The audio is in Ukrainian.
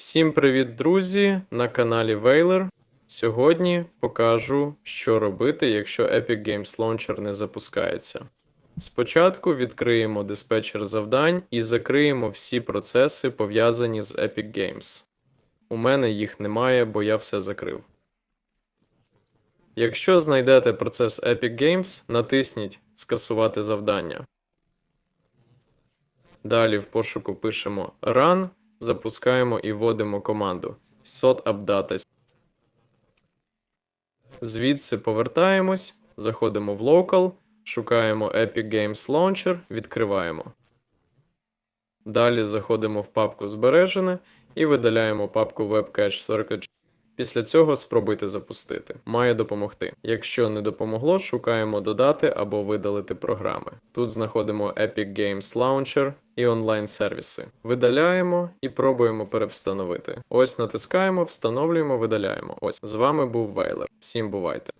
Всім привіт, друзі! На каналі Вейлер. Сьогодні покажу, що робити, якщо Epic Games Launcher не запускається. Спочатку відкриємо диспетчер завдань і закриємо всі процеси, пов'язані з Epic Games. У мене їх немає, бо я все закрив. Якщо знайдете процес Epic Games, натисніть Скасувати завдання. Далі в пошуку пишемо Run, запускаємо і вводимо команду SOT Updates. Звідси повертаємось, заходимо в Local, шукаємо Epic Games Launcher, відкриваємо. Далі заходимо в папку Збережене і видаляємо папку WebCache 44. Після цього спробуйте запустити. Має допомогти. Якщо не допомогло, шукаємо додати або видалити програми. Тут знаходимо Epic Games Launcher і онлайн-сервіси. Видаляємо і пробуємо перевстановити. Ось натискаємо, встановлюємо, видаляємо. Ось з вами був Вейлер. Всім бувайте.